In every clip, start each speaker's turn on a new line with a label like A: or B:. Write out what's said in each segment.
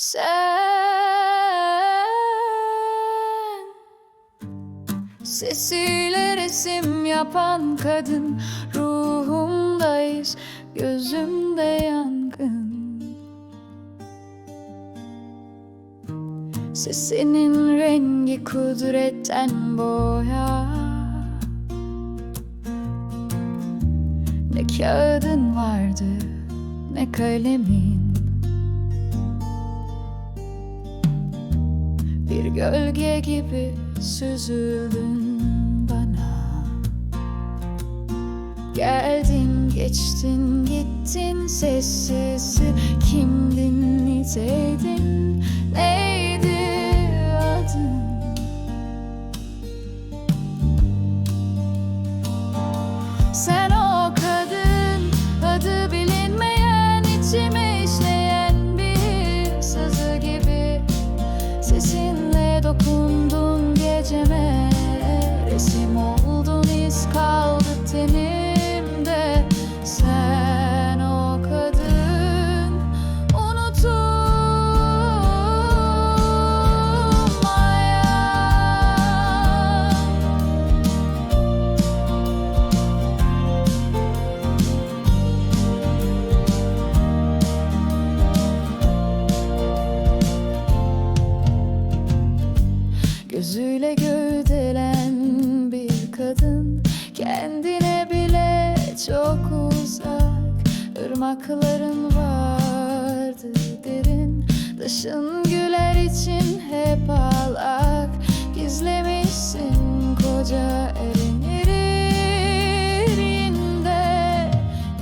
A: Sen. Sesiyle resim yapan kadın Ruhumdayız gözümde yangın. Sesinin rengi kudretten boya. Ne kağıdın vardı ne kalemin gölge gibi süzüldün bana. Geldin geçtin gittin sessiz Kimdin niteydin Gövdelen bir kadın. Kendine bile çok uzak. Irmakların vardı derin. Dışın güler için hep ağlak Gizlemişsin koca elin. Yerinde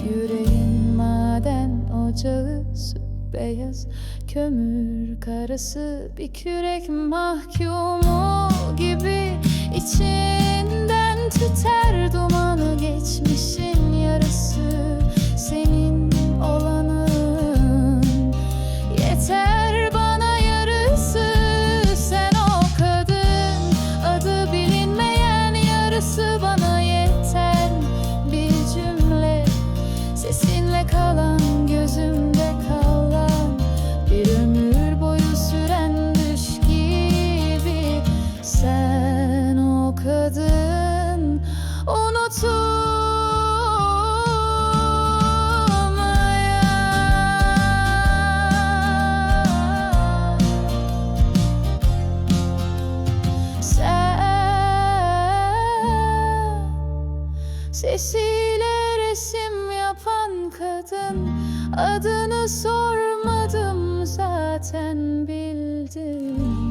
A: Yüreğin maden ocağı beyaz kömür karası. Bir kürek mahkumu Sesiyle resim yapan kadın Adını sormadım zaten bildim.